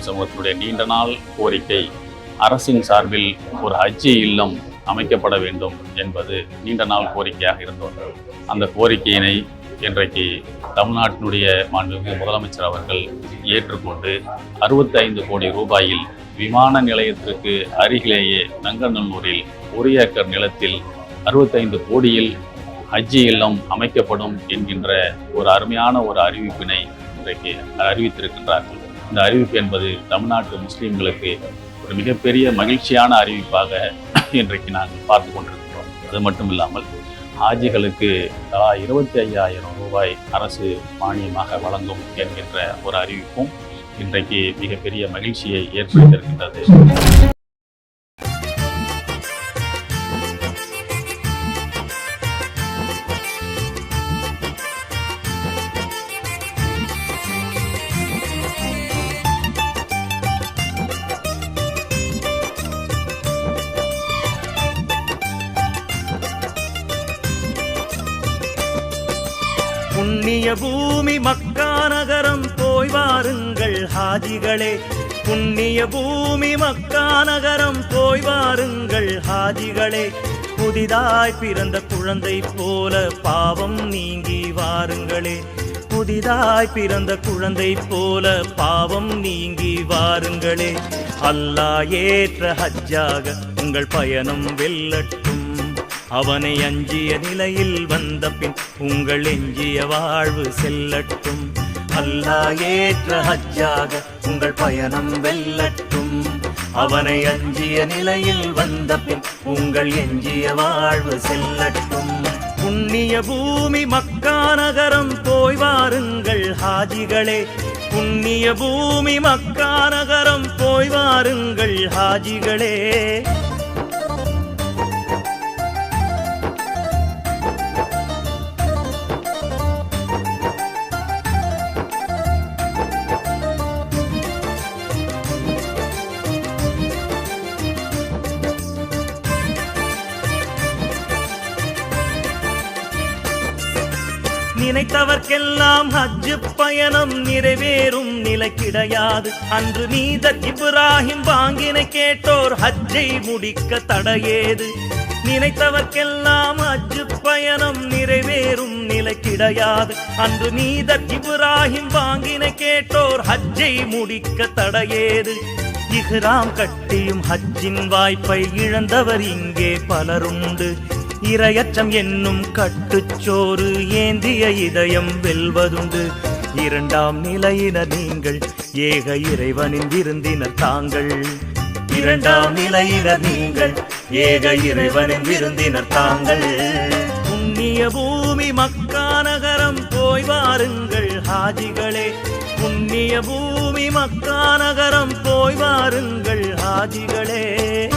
சமூகத்தினுடைய நீண்ட நாள் கோரிக்கை அரசின் சார்பில் ஒரு ஹஜ்ஜி இல்லம் அமைக்கப்பட வேண்டும் என்பது நீண்ட நாள் கோரிக்கையாக இருந்தது அந்த கோரிக்கையினை இன்றைக்கு தமிழ்நாட்டினுடைய மாண்புமிகு முதலமைச்சர் அவர்கள் ஏற்றுக்கொண்டு அறுபத்தைந்து கோடி ரூபாயில் விமான நிலையத்திற்கு அருகிலேயே நங்கநல்லூரில் ஒரு ஏக்கர் நிலத்தில் அறுபத்தைந்து கோடியில் ஹஜ்ஜி இல்லம் அமைக்கப்படும் என்கின்ற ஒரு அருமையான ஒரு அறிவிப்பினை இன்றைக்கு அறிவித்திருக்கின்றார்கள். இந்த அறிவிப்பு என்பது தமிழ்நாட்டு முஸ்லீம்களுக்கு ஒரு மிகப்பெரிய மகிழ்ச்சியான அறிவிப்பாக இன்றைக்கு நாங்கள் பார்த்து கொண்டிருக்கிறோம். அது மட்டும் இல்லாமல் ஹாஜிகளுக்கு தலா இருபத்தி ஐயாயிரம் ரூபாய் அரசு மானியமாக வழங்கும் என்கின்ற ஒரு அறிவிப்பும் இன்றைக்கு மிகப்பெரிய மகிழ்ச்சியை ஏற்படுத்தியிருக்கின்றது. புண்ணிய பூமி மக்கா நகரம் போய் வாருங்கள் ஹாஜிகளே. புண்ணிய பூமி மக்கா நகரம் போய் வாருங்கள் ஹாஜிகளே. புதிதாய் பிறந்த குழந்தை போல பாவம் நீங்கி வாருங்களே. புதிதாய் பிறந்த குழந்தை போல பாவம் நீங்கி வாருங்களே. அல்லா ஏற்ற ஹஜ்ஜாக உங்கள் பயணம் வெல்லட்டும். அவனை அஞ்சிய நிலையில் வந்த பின் உங்கள் எஞ்சிய வாழ்வு செல்லட்டும். அல்லா ஏற்ற ஹஜ்ஜாக உங்கள் பயணம் வெல்லட்டும். அவனை அஞ்சிய நிலையில் வந்த பின் உங்கள் எஞ்சிய வாழ்வு செல்லட்டும். புண்ணிய பூமி மக்கா நகரம் போய் வாருங்கள் ஹாஜிகளே. புண்ணிய பூமி மக்கா நகரம் போய் வாருங்கள் ஹாஜிகளே. நினைத்தவர்க்கெல்லாம் ஹஜ்ஜு பயணம் நிறைவேறும் நிலை கிடையாது அன்று நீதர் இப்ராஹிம் வாங்கினை கேட்டோர் ஹஜ்ஜை முடிக்க தடையேது. நினைத்தவர்க்கெல்லாம் அஜு பயணம் நிறைவேறும் நிலை கிடையாது அன்று நீதர் இப்ராஹிம் வாங்கினை கேட்டோர் ஹஜ்ஜை முடிக்க தடையேது. இஹ்ராம் கட்டியும் ஹஜ்ஜின் வாய்ப்பை இழந்தவர் இங்கே பலருண்டு. இரையச்சம் என்னும் கட்டுச்சோறு ஏந்திய இதயம் வெல்வதுண்டு. இரண்டாம் நிலையினர் நீங்கள் ஏக இறைவனின் விருந்தினர் தாங்கள். இரண்டாம் நிலையினர் நீங்கள் ஏக இறைவனின் விருந்தினர் தாங்கள். புண்ணிய பூமி மக்கா நகரம் போய் வாருங்கள் ஹாஜிகளே. புண்ணிய பூமி மக்கா நகரம் போய் வாருங்கள் ஹாஜிகளே.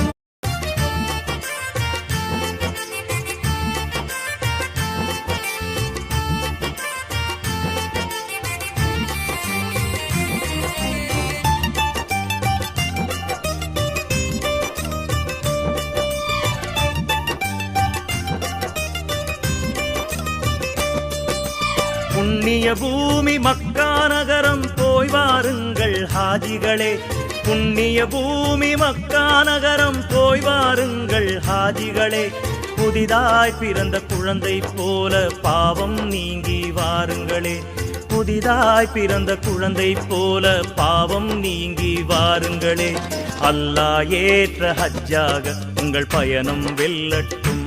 புண்ணிய பூமி மக்கா நகரம் போய் வாருங்கள் ஹாஜிகளே. புண்ணிய பூமி மக்கா நகரம் போய் வாருங்கள் ஹாஜிகளே. புதிதாய் பிறந்த குழந்தை போல பாவம் நீங்கி வாருங்களே. புதிதாய் பிறந்த குழந்தை போல பாவம் நீங்கி வாருங்களே. அல்லா ஏற்ற ஹஜ்ஜாக உங்கள் பயணம் வெல்லட்டும்.